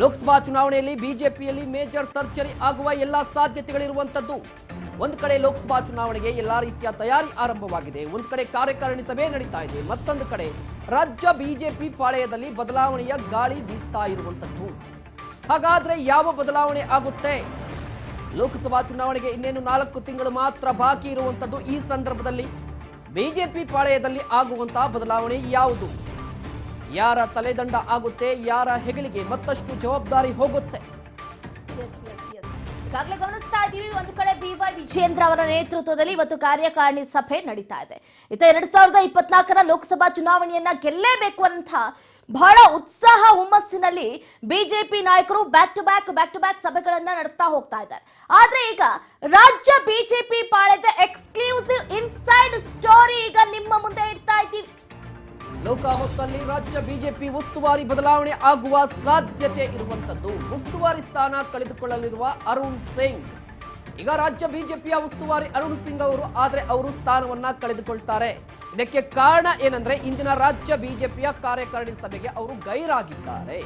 ಲೋಕಸಭಾ ಚುನಾವಣೆಯಲ್ಲಿ ಬಿಜೆಪಿಯಲ್ಲಿ major surgery ಆಗುವ ಎಲ್ಲ ಸಾಧ್ಯತೆಗಳಿರುವಂತದ್ದು. ಒಂದು ಕಡೆ ಲೋಕಸಭಾ ಚುನಾವಣೆಗೆ ಎಲ್ಲ ರೀತಿಯ ತಯಾರಿ ಆರಂಭವಾಗಿದೆ. ಒಂದು ಕಡೆ ಕಾರ್ಯಕಾರಿಣಿ ಸಭೆ ನಡೀತಾ ಇದೆ. ಮತ್ತೊಂದು ಕಡೆ ರಾಜ್ಯ ಬಿಜೆಪಿ ಪಾಳೆಯದಲ್ಲಿ ಬದಲಾವಣೆಯ ಗಾಳಿ ಬೀಸ್ತಾ ಇರುವಂತದ್ದು. ಹಾಗಾದ್ರೆ ಯಾವ ಬದಲಾವಣೆ ಆಗುತ್ತೆ? ಲೋಕಸಭಾ ಚುನಾವಣೆಗೆ ಇನ್ನೇನು ನಾಲ್ಕು ತಿಂಗಳು ಮಾತ್ರ ಬಾಕಿ ಇರುವಂತದ್ದು ಈ ಸಂದರ್ಭದಲ್ಲಿ? ಬಿಜೆಪಿ ಪಾಳೆಯದಲ್ಲಿ ಆಗುವಂತಹ ಬದಲಾವಣೆ ಯಾವುದು? ಯಾರ ತಲೆದಂಡ ಆಗುತ್ತೆ, ಯಾರ ಹೆಗಲಿಗೆ ಮತ್ತಷ್ಟು ಜವಾಬ್ದಾರಿ ಹೋಗುತ್ತೆ. ಈಗಾಗಲೇ ಗಮನಿಸ್ತಾ ಇದ್ದೀವಿ, ಒಂದು ಕಡೆ ಬಿ ವೈ ವಿಜಯೇಂದ್ರ ಅವರ ನೇತೃತ್ವದಲ್ಲಿ ಇವತ್ತು ಕಾರ್ಯಕಾರಿಣಿ ಸಭೆ ನಡೀತಾ ಇದೆ. ಇತ್ತ ಎರಡ್ ಸಾವಿರದ ಇಪ್ಪತ್ನಾಲ್ಕರ ಲೋಕಸಭಾ ಚುನಾವಣೆಯನ್ನ ಗೆಲ್ಲೇಬೇಕು ಅಂತ ಬಹಳ ಉತ್ಸಾಹ, ಹುಮ್ಮಸ್ಸಿನಲ್ಲಿ ಬಿಜೆಪಿ ನಾಯಕರು back to back back to back ಸಭೆಗಳನ್ನ ನಡೆಸ್ತಾ ಹೋಗ್ತಾ ಇದ್ದಾರೆ. ಆದ್ರೆ ಈಗ ರಾಜ್ಯ ಬಿಜೆಪಿ ಪಾಳೆದ ಎಕ್ಸ್ಕ್ಲೂಸಿವ್ ಇನ್ಸೈಡ್ ಸ್ಟೋರಿ ಈಗ ನಿಮ್ಮ ಮುಂದೆ ಇಡ್ತಾ ಇದ್ದೀವಿ. ಲೋಕಾಯುಕ್ತಲ್ಲಿ ರಾಜ್ಯ ಬಿಜೆಪಿ ಉಸ್ತುವಾರಿ ಬದಲಾವಣೆ ಆಗುವ ಸಾಧ್ಯತೆ ಇರುವಂತದ್ದು ಉಸ್ತುವಾರಿ ಸ್ಥಾನ ಕಳೆದುಕೊಳ್ಳಲಿರುವ ಅರುಣ್ ಸಿಂಗ್. ಈಗ ರಾಜ್ಯ ಬಿಜೆಪಿಯ ಉಸ್ತುವಾರಿ ಅರುಣ್ ಸಿಂಗ್ ಅವರು, ಆದರೆ ಅವರು ಸ್ಥಾನವನ್ನ ಕಳೆದುಕೊಳ್ತಾರೆ. ಇದಕ್ಕೆ ಕಾರಣ ಏನಂದ್ರೆ, ಇಂದಿನ ರಾಜ್ಯ ಬಿಜೆಪಿಯ ಕಾರ್ಯಕಾರಿಣಿ ಸಭೆಗೆ ಅವರು ಗೈರಾಗಿದ್ದಾರೆ.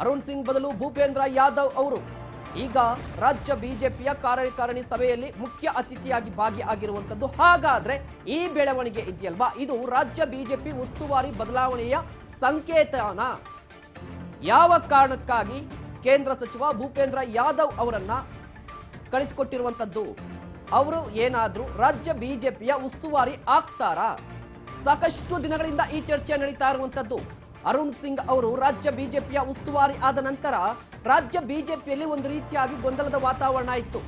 ಅರುಣ್ ಸಿಂಗ್ ಬದಲು ಭೂಪೇಂದ್ರ ಯಾದವ್ ಅವರು ಈಗ ರಾಜ್ಯ ಬಿಜೆಪಿಯ ಕಾರ್ಯಕಾರಿಣಿ ಸಭೆಯಲ್ಲಿ ಮುಖ್ಯ ಅತಿಥಿಯಾಗಿ ಭಾಗಿಯಾಗಿರುವಂತದ್ದು ಹಾಗಾದ್ರೆ ಈ ಬೆಳವಣಿಗೆ ಇದೆಯಲ್ವಾ? ಇದು ರಾಜ್ಯ ಬಿಜೆಪಿ ಉಸ್ತುವಾರಿ ಬದಲಾವಣೆಯ ಸಂಕೇತನ. ಯಾವ ಕಾರಣಕ್ಕಾಗಿ ಕೇಂದ್ರ ಸಚಿವ ಭೂಪೇಂದ್ರ ಯಾದವ್ ಅವರನ್ನ ಕಳಿಸಿಕೊಟ್ಟಿರುವಂತದ್ದು? ಅವರು ಏನಾದರೂ ರಾಜ್ಯ ಬಿಜೆಪಿಯ ಉಸ್ತುವಾರಿ ಆಗ್ತಾರಾ? ಸಾಕಷ್ಟು ದಿನಗಳಿಂದ ಈ ಚರ್ಚೆ ನಡೀತಾ ಇರುವಂತದ್ದು. ಅರುಣ್ ಸಿಂಗ್ ಅವರು ರಾಜ್ಯ ಬಿಜೆಪಿಯ ಉಸ್ತುವಾರಿ ಆದ ನಂತರ ರಾಜ್ಯ ಬಿಜೆಪಿಯಲ್ಲಿ ಒಂದು ರೀತಿಯಾಗಿ ಗೊಂದಲದ ವಾತಾವರಣ ಇತ್ತು.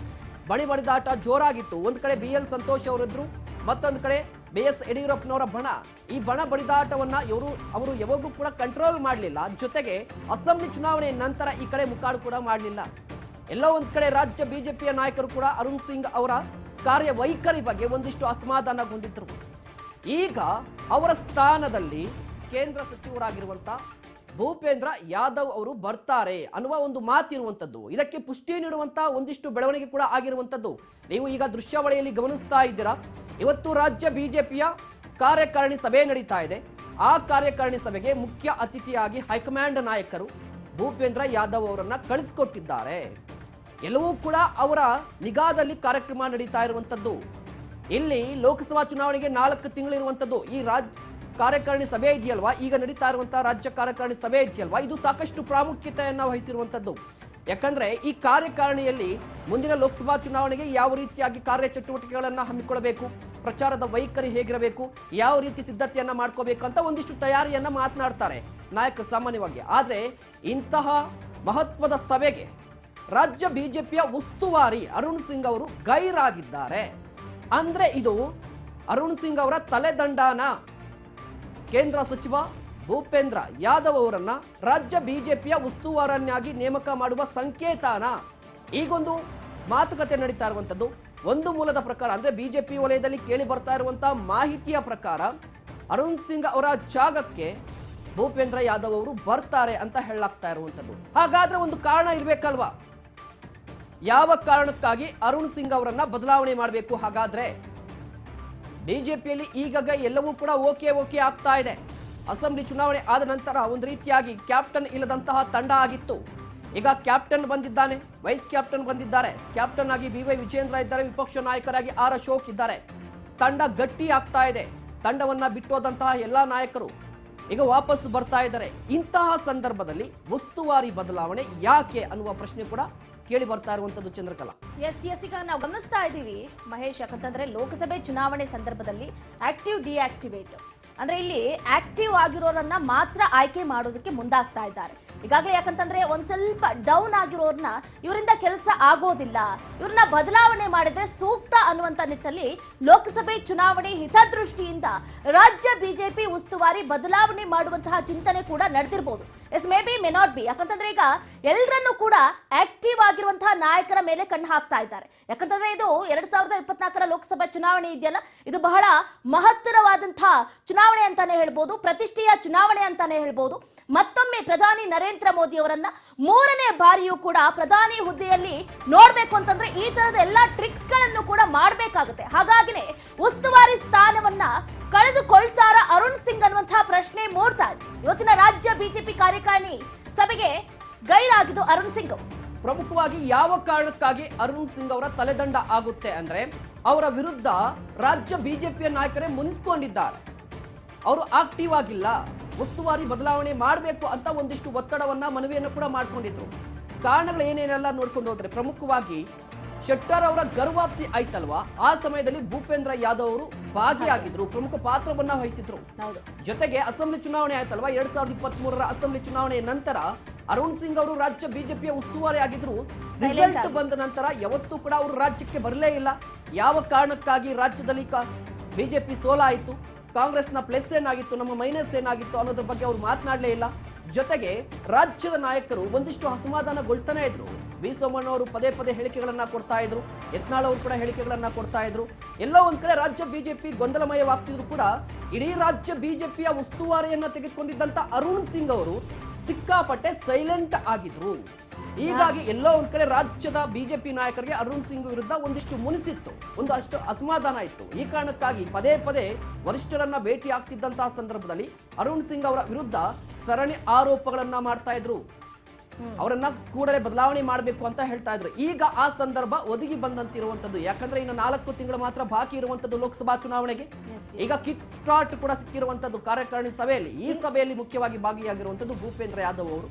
ಬಣಿ ಬಡಿದಾಟ ಜೋರಾಗಿತ್ತು. ಒಂದು ಕಡೆ ಬಿ ಎಲ್ ಸಂತೋಷ್ ಅವರಿದ್ರು, ಮತ್ತೊಂದು ಕಡೆ ಬಿ ಎಸ್ ಯಡಿಯೂರಪ್ಪನವರ ಬಣ. ಈ ಬಣ ಬಡಿದಾಟವನ್ನ ಇವರು, ಅವರು ಯಾವಾಗೂ ಕೂಡ ಕಂಟ್ರೋಲ್ ಮಾಡಲಿಲ್ಲ. ಜೊತೆಗೆ ಅಸೆಂಬ್ಲಿ ಚುನಾವಣೆ ನಂತರ ಈ ಕಡೆ ಮುಖಾಡು ಕೂಡ ಮಾಡಲಿಲ್ಲ. ಎಲ್ಲೋ ಒಂದು ಕಡೆ ರಾಜ್ಯ ಬಿಜೆಪಿಯ ನಾಯಕರು ಕೂಡ ಅರುಣ್ ಸಿಂಗ್ ಅವರ ಕಾರ್ಯವೈಖರಿ ಬಗ್ಗೆ ಒಂದಿಷ್ಟು ಅಸಮಾಧಾನಗೊಂಡಿದ್ದರು ಈಗ ಅವರ ಸ್ಥಾನದಲ್ಲಿ ಕೇಂದ್ರ ಸಚಿವರಾಗಿರುವಂತ ಭೂಪೇಂದ್ರ ಯಾದವ್ ಅವರು ಬರ್ತಾರೆ ಅನ್ನುವ ಒಂದು ಮಾತಿರುವಂಥದ್ದು. ಇದಕ್ಕೆ ಪುಷ್ಟಿ ನೀಡುವಂತಹ ಒಂದಿಷ್ಟು ಬೆಳವಣಿಗೆ ಕೂಡ ಆಗಿರುವಂತದ್ದು ನೀವು ಈಗ ದೃಶ್ಯಾವಳಿಯಲ್ಲಿ ಗಮನಿಸ್ತಾ ಇದ್ದೀರಾ? ಇವತ್ತು ರಾಜ್ಯ ಬಿಜೆಪಿಯ ಕಾರ್ಯಕಾರಿಣಿ ಸಭೆ ನಡೀತಾ ಇದೆ. ಆ ಕಾರ್ಯಕಾರಿಣಿ ಸಭೆಗೆ ಮುಖ್ಯ ಅತಿಥಿಯಾಗಿ ಹೈಕಮಾಂಡ್ ನಾಯಕರು ಭೂಪೇಂದ್ರ ಯಾದವ್ ಅವರನ್ನ ಕಳಿಸಿಕೊಟ್ಟಿದ್ದಾರೆ. ಎಲ್ಲವೂ ಕೂಡ ಅವರ ನಿಗಾದಲ್ಲಿ ಕಾರ್ಯಕ್ರಮ ನಡೀತಾ ಇರುವಂತದ್ದು ಇಲ್ಲಿ ಲೋಕಸಭಾ ಚುನಾವಣೆಗೆ ನಾಲ್ಕು ತಿಂಗಳಿರುವಂಥದ್ದು ಈ ರಾಜ್ ಕಾರ್ಯಕಾರಿಣಿ ಸಭೆ ಇದೆಯಲ್ವಾ? ಈಗ ನಡೀತಾ ಇರುವಂತಹ ರಾಜ್ಯ ಕಾರ್ಯಕಾರಿಣಿ ಸಭೆ ಇದೆಯಲ್ವಾ? ಇದು ಸಾಕಷ್ಟು ಪ್ರಾಮುಖ್ಯತೆಯನ್ನು ವಹಿಸಿರುವಂತದ್ದು. ಯಾಕಂದ್ರೆ ಈ ಕಾರ್ಯಕಾರಿಣಿಯಲ್ಲಿ ಮುಂದಿನ ಲೋಕಸಭಾ ಚುನಾವಣೆಗೆ ಯಾವ ರೀತಿಯಾಗಿ ಕಾರ್ಯಚಟುವಟಿಕೆಗಳನ್ನು ಹಮ್ಮಿಕೊಳ್ಳಬೇಕು? ಪ್ರಚಾರದ ವೈಖರಿ ಹೇಗಿರಬೇಕು? ಯಾವ ರೀತಿ ಸಿದ್ಧತೆಯನ್ನು ಮಾಡ್ಕೋಬೇಕು ಅಂತ ಒಂದಿಷ್ಟು ತಯಾರಿಯನ್ನ ಮಾತನಾಡ್ತಾರೆ ನಾಯಕ ಸಾಮಾನ್ಯವಾಗಿ. ಆದರೆ ಇಂತಹ ಮಹತ್ವದ ಸಭೆಗೆ ರಾಜ್ಯ ಬಿಜೆಪಿಯ ಉಸ್ತುವಾರಿ ಅರುಣ್ ಸಿಂಗ್ ಅವರು ಗೈರಾಗಿದ್ದಾರೆ. ಅಂದ್ರೆ ಇದು ಅರುಣ್ ಸಿಂಗ್ ಅವರ ತಲೆದಂಡಾನ. ಕೇಂದ್ರ ಸಚಿವ ಭೂಪೇಂದ್ರ ಯಾದವ್ ಅವರನ್ನ ರಾಜ್ಯ ಬಿಜೆಪಿಯ ಉಸ್ತುವಾರನ್ನಾಗಿ ನೇಮಕ ಮಾಡುವ ಸಂಕೇತನ. ಈಗೊಂದು ಮಾತುಕತೆ ನಡೀತಾ ಇರುವಂತದ್ದು. ಒಂದು ಮೂಲದ ಪ್ರಕಾರ ಅಂದ್ರೆ ಬಿಜೆಪಿ ವಲಯದಲ್ಲಿ ಕೇಳಿ ಬರ್ತಾ ಇರುವಂತಹ ಮಾಹಿತಿಯ ಪ್ರಕಾರ ಅರುಣ್ ಸಿಂಗ್ ಅವರ ಜಾಗಕ್ಕೆ ಭೂಪೇಂದ್ರ ಯಾದವ್ ಅವರು ಬರ್ತಾರೆ ಅಂತ ಹೇಳಲಾಗ್ತಾ ಇರುವಂತದ್ದು. ಹಾಗಾದ್ರೆ ಒಂದು ಕಾರಣ ಇರಬೇಕಲ್ವಾ? ಯಾವ ಕಾರಣಕ್ಕಾಗಿ ಅರುಣ್ ಸಿಂಗ್ ಅವರನ್ನ ಬದಲಾವಣೆ ಮಾಡಬೇಕು ಹಾಗಾದ್ರೆ? ಬಿಜೆಪಿಯಲ್ಲಿ ಈಗಾಗ ಎಲ್ಲವೂ ಕೂಡ ಓಕೆ ಓಕೆ ಆಗ್ತಾ ಇದೆ. ಅಸೆಂಬ್ಲಿ ಚುನಾವಣೆ ಆದ ನಂತರ ಒಂದು ರೀತಿಯಾಗಿ ಕ್ಯಾಪ್ಟನ್ ಇಲ್ಲದಂತಹ ತಂಡ ಆಗಿತ್ತು. ಈಗ ಕ್ಯಾಪ್ಟನ್ ಬಂದಿದ್ದಾನೆ, ವೈಸ್ ಕ್ಯಾಪ್ಟನ್ ಬಂದಿದ್ದಾರೆ. ಕ್ಯಾಪ್ಟನ್ ಆಗಿ ಬಿ ವೈ ವಿಜೇಂದ್ರ ಇದ್ದಾರೆ, ವಿಪಕ್ಷ ನಾಯಕರಾಗಿ ಆರ್ ಅಶೋಕ್ ಇದ್ದಾರೆ. ತಂಡ ಗಟ್ಟಿ ಆಗ್ತಾ ಇದೆ. ತಂಡವನ್ನ ಬಿಟ್ಟೋದಂತಹ ಎಲ್ಲ ನಾಯಕರು ಈಗ ವಾಪಸ್ ಬರ್ತಾ ಇದ್ದಾರೆ. ಇಂತಹ ಸಂದರ್ಭದಲ್ಲಿ ಉಸ್ತುವಾರಿ ಬದಲಾವಣೆ ಯಾಕೆ ಅನ್ನುವ ಪ್ರಶ್ನೆ ಕೂಡ ಕೇಳಿ ಬರ್ತಾ ಇರುವಂತದ್ದು ಚಂದ್ರಕಲಾ. ಎಸ್ ಎಸ್ ಈಗ ನಾವು ಗಮನಿಸ್ತಾ ಇದ್ದೀವಿ, ಮಹೇಶ್, ಯಾಕಂತಂದ್ರೆ ಲೋಕಸಭೆ ಚುನಾವಣೆ ಸಂದರ್ಭದಲ್ಲಿ ಆಕ್ಟಿವ್ ಡಿಆಕ್ಟಿವೇಟ್ ಅಂದ್ರೆ ಇಲ್ಲಿ ಆಕ್ಟಿವ್ ಆಗಿರೋರನ್ನ ಮಾತ್ರ ಆಯ್ಕೆ ಮಾಡೋದಕ್ಕೆ ಮುಂದಾಗ್ತಾ ಇದ್ದಾರೆ. ಈಗಾಗಲೇ ಯಾಕಂತಂದ್ರೆ ಒಂದ್ ಸ್ವಲ್ಪ ಡೌನ್ ಆಗಿರೋರ್ನ ಇವರಿಂದ ಕೆಲಸ ಆಗೋದಿಲ್ಲ. ಇವ್ರನ್ನ ಬದಲಾವಣೆ ಮಾಡಿದ್ರೆ ಸೂಕ್ತ ಅನ್ನುವಂತ ನಿಟ್ಟಲ್ಲಿ ಲೋಕಸಭೆ ಚುನಾವಣೆ ಹಿತದೃಷ್ಟಿಯಿಂದ ರಾಜ್ಯ ಬಿಜೆಪಿ ಉಸ್ತುವಾರಿ ಬದಲಾವಣೆ ಮಾಡುವಂತಹ ಚಿಂತನೆ ಕೂಡ ನಡೆದಿರಬಹುದು yes may be may not be ಯಾಕಂತಂದ್ರೆ ಈಗ ಎಲ್ಲರನ್ನೂ ಕೂಡ ಆಕ್ಟಿವ್ ಆಗಿರುವಂತಹ ನಾಯಕರ ಮೇಲೆ ಕಣ್ಣು ಹಾಕ್ತಾ ಇದ್ದಾರೆ. ಯಾಕಂತಂದ್ರೆ ಇದು ಎರಡ್ ಸಾವಿರದ ಇಪ್ಪತ್ನಾಲ್ಕರ ಲೋಕಸಭಾ ಚುನಾವಣೆ ಇದೆಯಲ್ಲ, ಇದು ಬಹಳ ಮಹತ್ತರವಾದಂತಹ ಚುನಾವಣೆ ಅಂತಾನೆ ಹೇಳ್ಬೋದು, ಪ್ರತಿಷ್ಠೆಯ ಚುನಾವಣೆ ಅಂತಾನೆ ಹೇಳ್ಬೋದು. ಮತ್ತೊಮ್ಮೆ ಪ್ರಧಾನಿ ನರೇಂದ್ರ ಮೋದಿ ಅವರನ್ನ ಮೂರನೇ ಬಾರಿಯೂ ಕೂಡ ಪ್ರಧಾನಿ ಹುದ್ದೆಯಲ್ಲಿ ನೋಡ್ಬೇಕು ಅಂತಂದ್ರೆ ಈ ತರದ ಎಲ್ಲಾ ಟ್ರಿಕ್ಸ್ಗಳನ್ನು ಕೂಡ ಮಾಡಬೇಕಾಗುತ್ತೆ. ಹಾಗಾಗಿನೇ ಉಸ್ತುವಾರಿ ಸ್ಥಾನವನ್ನ ಕಳೆದುಕೊಳ್ತಾರ ಅರುಣ್ ಸಿಂಗ್ ಅನ್ನುವಂತಹ ಪ್ರಶ್ನೆ ಮೂಡ್ತಾ ಇದೆ. ಇವತ್ತಿನ ರಾಜ್ಯ ಬಿಜೆಪಿ ಕಾರ್ಯಕಾರಿಣಿ ಸಭೆಗೆ ಗೈರಾಗಿದ್ದು ಅರುಣ್ ಸಿಂಗ್. ಪ್ರಮುಖವಾಗಿ ಯಾವ ಕಾರಣಕ್ಕಾಗಿ ಅರುಣ್ ಸಿಂಗ್ ಅವರ ತಲೆದಂಡ ಆಗುತ್ತೆ ಅಂದ್ರೆ ಅವರ ವಿರುದ್ಧ ರಾಜ್ಯ ಬಿಜೆಪಿಯ ನಾಯಕರೇ ಮುನಿಸ್ಕೊಂಡಿದ್ದಾರೆ. ಅವರು ಆಕ್ಟಿವ್ ಆಗಿಲ್ಲ. ಉಸ್ತುವಾರಿ ಬದಲಾವಣೆ ಮಾಡಬೇಕು ಅಂತ ಒಂದಿಷ್ಟು ಒತ್ತಡವನ್ನ ಮನವಿಯನ್ನು ಕೂಡ ಮಾಡ್ಕೊಂಡಿದ್ರು. ಕಾರಣಗಳು ಏನೇನೆಲ್ಲ ನೋಡ್ಕೊಂಡು ಹೋದ್ರೆ ಪ್ರಮುಖವಾಗಿ ಶೆಟ್ಟರ್ ಅವರ ಗರ್ವಾಪ್ಸಿ ಆಯ್ತಲ್ವಾ? ಆ ಸಮಯದಲ್ಲಿ ಭೂಪೇಂದ್ರ ಯಾದವ್ ಅವರು ಭಾಗಿಯಾಗಿದ್ರು ಪ್ರಮುಖ ಪಾತ್ರವನ್ನ ವಹಿಸಿದ್ರು. ಜೊತೆಗೆ ಅಸೆಂಬ್ಲಿ ಚುನಾವಣೆ ಆಯ್ತಲ್ವಾ? ಎರಡ್ ಸಾವಿರದ ಇಪ್ಪತ್ತ್ ಮೂರರ ಅಸೆಂಬ್ಲಿ ಚುನಾವಣೆಯ ನಂತರ ಅರುಣ್ ಸಿಂಗ್ ಅವರು ರಾಜ್ಯ ಬಿಜೆಪಿಯ ಉಸ್ತುವಾರಿ ಆಗಿದ್ರು. ರಿಸಲ್ಟ್ ಬಂದ ನಂತರ ಯಾವತ್ತೂ ಕೂಡ ಅವರು ರಾಜ್ಯಕ್ಕೆ ಬರಲೇ ಇಲ್ಲ. ಯಾವ ಕಾರಣಕ್ಕಾಗಿ ರಾಜ್ಯದಲ್ಲಿ ಬಿಜೆಪಿ ಸೋಲಾಯಿತು? ಕಾಂಗ್ರೆಸ್ನ ಪ್ಲಸ್ ಏನಾಗಿತ್ತು, ನಮ್ಮ ಮೈನಸ್ ಏನಾಗಿತ್ತು ಅನ್ನೋದ್ರ ಬಗ್ಗೆ ಅವರು ಮಾತನಾಡಲೇ ಇಲ್ಲ. ಜೊತೆಗೆ ರಾಜ್ಯದ ನಾಯಕರು ಒಂದಿಷ್ಟು ಅಸಮಾಧಾನಗೊಳ್ತಾನೆ ಇದ್ರು. ವಿ ಸೋಮಣ್ಣ ಅವರು ಪದೇ ಪದೇ ಹೇಳಿಕೆಗಳನ್ನ ಕೊಡ್ತಾ ಇದ್ರು, ಯತ್ನಾಳ್ ಅವರು ಕೂಡ ಹೇಳಿಕೆಗಳನ್ನ ಕೊಡ್ತಾ ಇದ್ರು. ಎಲ್ಲೋ ಒಂದ್ ಕಡೆ ರಾಜ್ಯ ಬಿಜೆಪಿ ಗೊಂದಲಮಯವಾಗ್ತಿದ್ರು ಕೂಡ ಇಡೀ ರಾಜ್ಯ ಬಿಜೆಪಿಯ ಉಸ್ತುವಾರಿಯನ್ನ ತೆಗೆದುಕೊಂಡಿದ್ದಂತ ಅರುಣ್ ಸಿಂಗ್ ಅವರು ಸಿಕ್ಕಾಪಟ್ಟೆ ಸೈಲೆಂಟ್ ಆಗಿದ್ರು. ಹೀಗಾಗಿ ಎಲ್ಲೋ ಒಂದ್ ಕಡೆ ರಾಜ್ಯದ ಬಿಜೆಪಿ ನಾಯಕರಿಗೆ ಅರುಣ್ ಸಿಂಗ್ ವಿರುದ್ಧ ಒಂದಿಷ್ಟು ಮುನಿಸಿತ್ತು ಒಂದು ಅಷ್ಟು ಅಸಮಾಧಾನ ಇತ್ತು. ಈ ಕಾರಣಕ್ಕಾಗಿ ಪದೇ ಪದೇ ವರಿಷ್ಠರನ್ನ ಭೇಟಿ ಆಗ್ತಿದ್ದಂತಹ ಸಂದರ್ಭದಲ್ಲಿ ಅರುಣ್ ಸಿಂಗ್ ಅವರ ವಿರುದ್ಧ ಸರಣಿ ಆರೋಪಗಳನ್ನ ಮಾಡ್ತಾ ಇದ್ರು. ಅವರನ್ನ ಕೂಡಲೇ ಬದಲಾವಣೆ ಮಾಡಬೇಕು ಅಂತ ಹೇಳ್ತಾ ಇದ್ರು. ಈಗ ಆ ಸಂದರ್ಭ ಒದಗಿ ಬಂದಂತಿರುವಂತದ್ದು ಯಾಕಂದ್ರೆ ಇನ್ನು ನಾಲ್ಕು ತಿಂಗಳು ಮಾತ್ರ ಬಾಕಿ ಇರುವಂತದ್ದು ಲೋಕಸಭಾ ಚುನಾವಣೆಗೆ. ಈಗ ಕಿಕ್ ಸ್ಟಾರ್ಟ್ ಕೂಡ ಸಿಕ್ಕಿರುವಂತದ್ದು ಕಾರ್ಯಕಾರಿಣಿ ಸಭೆಯಲ್ಲಿ. ಈ ಸಭೆಯಲ್ಲಿ ಮುಖ್ಯವಾಗಿ ಭಾಗಿಯಾಗಿರುವಂತದ್ದು ಭೂಪೇಂದ್ರ ಯಾದವ್ ಅವರು.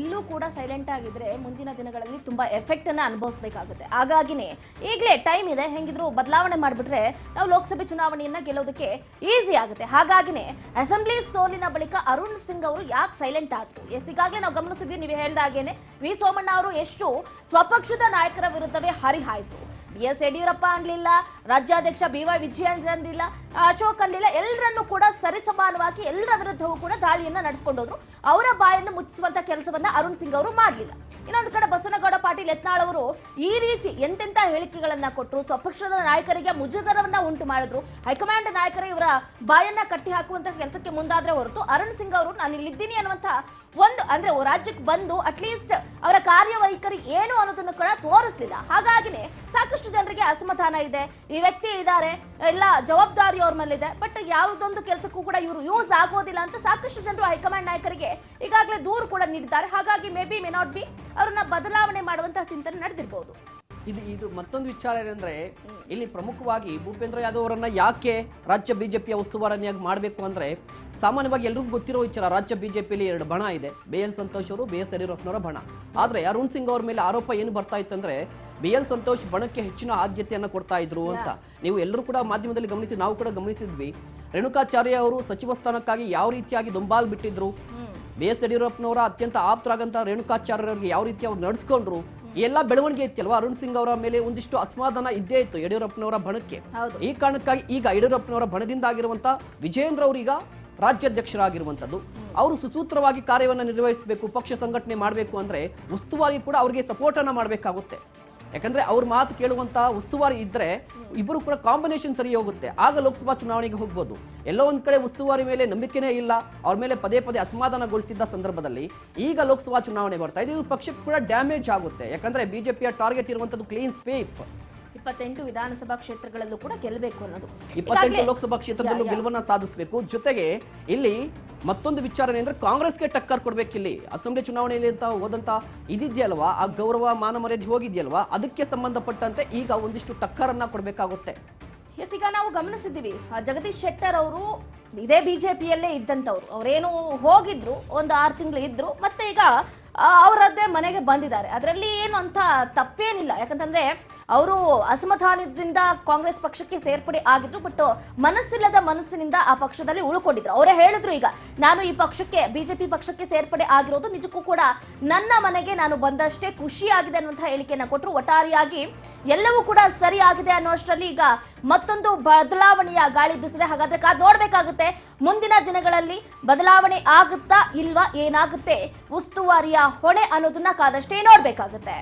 ಇಲ್ಲೂ ಕೂಡ ಸೈಲೆಂಟ್ ಆಗಿದ್ರೆ ಮುಂದಿನ ದಿನಗಳಲ್ಲಿ ತುಂಬಾ ಎಫೆಕ್ಟ್ ಅನ್ನ ಅನುಭವಿಸಬೇಕಾಗುತ್ತೆ. ಹಾಗಾಗಿನೇ ಈಗಲೇ ಟೈಮ್ ಇದೆ ಹೆಂಗಿದ್ರು ಬದಲಾವಣೆ ಮಾಡಿಬಿಟ್ರೆ ನಾವು ಲೋಕಸಭೆ ಚುನಾವಣೆಯನ್ನ ಗೆಲ್ಲೋದಕ್ಕೆ ಈಸಿ ಆಗುತ್ತೆ. ಹಾಗಾಗಿನೇ ಅಸೆಂಬ್ಲಿ ಸೋಲಿನ ಬಳಿಕ ಅರುಣ್ ಸಿಂಗ್ ಅವರು ಯಾಕೆ ಸೈಲೆಂಟ್ ಆದ್ರು? ಎಸ್ ಈಗಾಗಲೇ ನಾವು ಗಮನಿಸಿದ್ವಿ ನೀವು ಹೇಳ್ದಾಗೇನೆ ವಿ ಸೋಮಣ್ಣ ಅವರು ಎಷ್ಟು ಸ್ವಪಕ್ಷದ ನಾಯಕರ ವಿರುದ್ಧವೇ ಹರಿಹಾಯ್ತು. ಬಿ ಎಸ್ ಯಡಿಯೂರಪ್ಪ ಅನ್ಲಿಲ್ಲ, ರಾಜ್ಯಾಧ್ಯಕ್ಷ ಬಿ ವೈ ವಿಜಯೇಂದ್ರ ಅನ್ಲಿಲ್ಲ, ಅಶೋಕ್ ಅನ್ಲಿಲ್ಲ ಎಲ್ಲರನ್ನೂ ಕೂಡ ಸರಿಸಮಾನವಾಗಿ ಎಲ್ಲರ ವಿರುದ್ಧವೂ ಕೂಡ ದಾಳಿಯನ್ನ ನಡೆಸ್ಕೊಂಡೋದ್ರು ಅವರ ಬಾಯನ್ನು ಮುಚ್ಚಿಸುವಂತ ಕೆಲಸವನ್ನ ಅರುಣ್ ಸಿಂಗ್ ಅವರು ಮಾಡಲಿಲ್ಲ. ಇನ್ನೊಂದು ಕಡೆ ಬಸವನಗೌಡ ಪಾಟೀಲ್ ಯತ್ನಾಳ್ ಅವರು ಈ ರೀತಿ ಎಂತೆಂತ ಹೇಳಿಕೆಗಳನ್ನ ಕೊಟ್ಟರು ಸ್ವಪಕ್ಷದ ನಾಯಕರಿಗೆ ಮುಜುಗರವನ್ನ ಉಂಟು ಮಾಡಿದ್ರು. ಹೈಕಮಾಂಡ್ ನಾಯಕರೇ ಇವರ ಬಾಯನ್ನ ಕಟ್ಟಿ ಹಾಕುವಂತ ಕೆಲಸಕ್ಕೆ ಮುಂದಾದ್ರೆ ಹೊರತು ಅರುಣ್ ಸಿಂಗ್ ಅವರು ನಾನು ಇಲ್ಲಿದ್ದೀನಿ ಅನ್ನುವಂತ ಒಂದು ಅಂದ್ರೆ ರಾಜ್ಯಕ್ಕೆ ಬಂದು ಅಟ್ಲೀಸ್ಟ್ ಅವರ ಕಾರ್ಯವೈಖರಿ ಏನು ಅನ್ನೋದನ್ನು ಕೂಡ ತೋರಿಸ್ಲಿಲ್ಲ ಹಾಗಾಗಿನೇ ಸಾಕಷ್ಟು ಜನರಿಗೆ ಅಸಮಾಧಾನ ಇದೆ. ಈ ವ್ಯಕ್ತಿ ಇದ್ದಾರೆ, ಎಲ್ಲ ಜವಾಬ್ದಾರಿ ಅವ್ರ ಮೇಲಿದೆ ಬಟ್ ಯಾವುದೊಂದು ಕೆಲಸಕ್ಕೂ ಕೂಡ ಇವರು ಯೂಸ್ ಆಗೋದಿಲ್ಲ ಅಂತ ಸಾಕಷ್ಟು ಜನರು ಹೈಕಮಾಂಡ್ ನಾಯಕರಿಗೆ ಈಗಾಗಲೇ ದೂರು ಕೂಡ ನೀಡಿದ್ದಾರೆ. ಹಾಗಾಗಿ may be may not be ಅವ್ರನ್ನ ಬದಲಾವಣೆ ಮಾಡುವಂತಹ ಚಿಂತನೆ ನಡೆದಿರಬಹುದು ಇದು ಇದು ಮತ್ತೊಂದು ವಿಚಾರ ಏನಂದ್ರೆ ಇಲ್ಲಿ ಪ್ರಮುಖವಾಗಿ ಭೂಪೇಂದ್ರ ಯಾದವ್ ಅವರನ್ನ ಯಾಕೆ ರಾಜ್ಯ ಬಿಜೆಪಿಯ ಉಸ್ತುವಾರನಿಯಾಗಿ ಮಾಡಬೇಕು ಅಂದ್ರೆ ಸಾಮಾನ್ಯವಾಗಿ ಎಲ್ರಿಗೂ ಗೊತ್ತಿರೋ ವಿಚಾರ ರಾಜ್ಯ ಬಿಜೆಪಿಯಲ್ಲಿ ಎರಡು ಬಣ ಇದೆ. ಬಿ ಎಲ್ ಸಂತೋಷ್ ಅವರು ಬಿ ಎಸ್ ಯಡಿಯೂರಪ್ಪನವರ ಬಣ. ಆದ್ರೆ ಅರುಣ್ ಸಿಂಗ್ ಅವ್ರ ಮೇಲೆ ಆರೋಪ ಏನು ಬರ್ತಾ ಇತ್ತಂದ್ರೆ ಬಿ ಎಲ್ ಸಂತೋಷ್ ಬಣಕ್ಕೆ ಹೆಚ್ಚಿನ ಆದ್ಯತೆಯನ್ನು ಕೊಡ್ತಾ ಇದ್ರು ಅಂತ. ನೀವು ಎಲ್ಲರೂ ಕೂಡ ಮಾಧ್ಯಮದಲ್ಲಿ ಗಮನಿಸಿ ನಾವು ಕೂಡ ಗಮನಿಸಿದ್ವಿ. ರೇಣುಕಾಚಾರ್ಯ ಅವರು ಸಚಿವ ಸ್ಥಾನಕ್ಕಾಗಿ ಯಾವ ರೀತಿಯಾಗಿ ದೊಂಬಾಲ್ ಬಿಟ್ಟಿದ್ರು. ಬಿ ಎಸ್ ಯಡಿಯೂರಪ್ಪನವರ ಅತ್ಯಂತ ಆಪ್ತರಾಗಂತ ರೇಣುಕಾಚಾರ್ಯವರಿಗೆ ಯಾವ ರೀತಿ ಅವ್ರು ನಡೆಸ್ಕೊಂಡ್ರು. ಎಲ್ಲ ಬೆಳವಣಿಗೆ ಇತ್ತಲ್ವಾ? ಅರುಣ್ ಸಿಂಗ್ ಅವರ ಮೇಲೆ ಒಂದಿಷ್ಟು ಅಸಮಾಧಾನ ಇದ್ದೇ ಇತ್ತು ಯಡಿಯೂರಪ್ಪನವರ ಬಣಕ್ಕೆ. ಈ ಕಾರಣಕ್ಕಾಗಿ ಈಗ ಯಡಿಯೂರಪ್ಪನವರ ಬಣದಿಂದ ವಿಜಯೇಂದ್ರ ವಿಜೇಂದ್ರ ಅವರೀಗ ರಾಜ್ಯಾಧ್ಯಕ್ಷರಾಗಿರುವಂಥದ್ದು ಅವರು ಸುಸೂತ್ರವಾಗಿ ಕಾರ್ಯವನ್ನು ನಿರ್ವಹಿಸಬೇಕು ಪಕ್ಷ ಸಂಘಟನೆ ಮಾಡಬೇಕು ಅಂದ್ರೆ ಉಸ್ತುವಾರಿ ಕೂಡ ಅವರಿಗೆ ಸಪೋರ್ಟ್ ಅನ್ನ ಮಾಡಬೇಕಾಗುತ್ತೆ. ಯಾಕಂದ್ರೆ ಅವ್ರ ಮಾತು ಕೇಳುವಂತ ಉಸ್ತುವಾರಿ ಇದ್ರೆ ಇಬ್ಬರು ಕೂಡ ಕಾಂಬಿನೇಷನ್ ಸರಿ ಹೋಗುತ್ತೆ. ಆಗ ಲೋಕಸಭಾ ಚುನಾವಣೆಗೆ ಹೋಗ್ಬೋದು. ಎಲ್ಲೋ ಒಂದ್ ಕಡೆ ಉಸ್ತುವಾರಿ ಮೇಲೆ ನಂಬಿಕೆನೇ ಇಲ್ಲ ಅವ್ರ ಮೇಲೆ ಪದೇ ಪದೇ ಅಸಮಾಧಾನಗೊಳ್ತಿದ್ದ ಸಂದರ್ಭದಲ್ಲಿ ಈಗ ಲೋಕಸಭಾ ಚುನಾವಣೆ ಬರ್ತಾ ಇದೆ. ಇದು ಪಕ್ಷಕ್ಕೆ ಕೂಡ ಡ್ಯಾಮೇಜ್ ಆಗುತ್ತೆ. ಯಾಕಂದ್ರೆ ಬಿಜೆಪಿಯ ಟಾರ್ಗೆಟ್ ಇರುವಂತದ್ದು ಕ್ಲೀನ್ ಸ್ವೀಪ್ ಇಪ್ಪತ್ತೆಂಟು ವಿಧಾನಸಭಾ ಕ್ಷೇತ್ರಗಳಲ್ಲೂ ಕೂಡ ಗೆಲ್ಲಬೇಕು ಅನ್ನೋದು. ಇಪ್ಪತ್ತೆಂಟು ಲೋಕಸಭಾ ಕ್ಷೇತ್ರದಲ್ಲೂ. ಗೆಲುವನ್ನ ಸಾಧಿಸಬೇಕು. ಜೊತೆಗೆ ಇಲ್ಲಿ ಮತ್ತೊಂದು ವಿಚಾರ ಏನಂದ್ರೆ ಕಾಂಗ್ರೆಸ್ಗೆ ಟಕ್ಕರ್ ಕೊಡ್ಬೇಕು ಇಲ್ಲಿ ಅಸೆಂಬ್ಲಿ ಚುನಾವಣೆಯಲ್ಲಿ ಅಂತ ಹೋದಂತ ಇದಿದೆಯಲ್ವಾ? ಆ ಗೌರವ ಮಾನ ಮರ್ಯಾದೆ ಹೋಗಿದೆಯಲ್ವಾ? ಅದಕ್ಕೆ ಸಂಬಂಧಪಟ್ಟಂತೆ ಈಗ ಒಂದಿಷ್ಟು ಟಕ್ಕರನ್ನ ಕೊಡಬೇಕಾಗುತ್ತೆ. ಎಸ್, ಈಗ ನಾವು ಗಮನಿಸಿದ್ದೀವಿ. ಜಗದೀಶ್ ಶೆಟ್ಟರ್ ಅವರು ಇದೇ ಬಿಜೆಪಿಯಲ್ಲೇ ಇದ್ದಂಥವ್ರು. ಅವರೇನು ಹೋಗಿದ್ರು, ಒಂದು ಆರು ತಿಂಗಳು ಇದ್ರು, ಮತ್ತೆ ಈಗ ಅವರದ್ದೇ ಮನೆಗೆ ಬಂದಿದ್ದಾರೆ. ಅದರಲ್ಲಿ ಏನು ಅಂತ ತಪ್ಪೇನಿಲ್ಲ. ಯಾಕಂತಂದ್ರೆ ಅವರು ಅಸಮಾಧಾನದಿಂದ ಕಾಂಗ್ರೆಸ್ ಪಕ್ಷಕ್ಕೆ ಸೇರ್ಪಡೆ ಆಗಿದ್ರು ಬಟ್ ಮನಸ್ಸಿಲ್ಲದ ಮನಸ್ಸಿನಿಂದ ಆ ಪಕ್ಷದಲ್ಲಿ ಉಳ್ಕೊಂಡಿದ್ರು. ಅವರೇ ಹೇಳಿದ್ರು ಈಗ, ನಾನು ಈ ಪಕ್ಷಕ್ಕೆ, ಬಿಜೆಪಿ ಪಕ್ಷಕ್ಕೆ ಸೇರ್ಪಡೆ ಆಗಿರೋದು ನಿಜಕ್ಕೂ ಕೂಡ ನನ್ನ ಮನೆಗೆ ನಾನು ಬಂದಷ್ಟೇ ಖುಷಿಯಾಗಿದೆ ಅನ್ನುವಂತಹ ಹೇಳಿಕೆಯನ್ನ ಕೊಟ್ಟರು ಒಟ್ಟಾರೆಯಾಗಿ ಎಲ್ಲವೂ ಕೂಡ ಸರಿ ಆಗಿದೆ ಅನ್ನೋಷ್ಟರಲ್ಲಿ ಈಗ ಮತ್ತೊಂದು ಬದಲಾವಣೆಯ ಗಾಳಿ ಬಿಸಿದೆ. ಹಾಗಾದ್ರೆ ಕಾದ್ ನೋಡ್ಬೇಕಾಗುತ್ತೆ, ಮುಂದಿನ ದಿನಗಳಲ್ಲಿ ಬದಲಾವಣೆ ಆಗುತ್ತಾ ಇಲ್ವಾ, ಏನಾಗುತ್ತೆ, ಉಸ್ತುವಾರಿಯ ಹೊಣೆ ಅನ್ನೋದನ್ನ ಕಾದಷ್ಟೇ ನೋಡ್ಬೇಕಾಗುತ್ತೆ.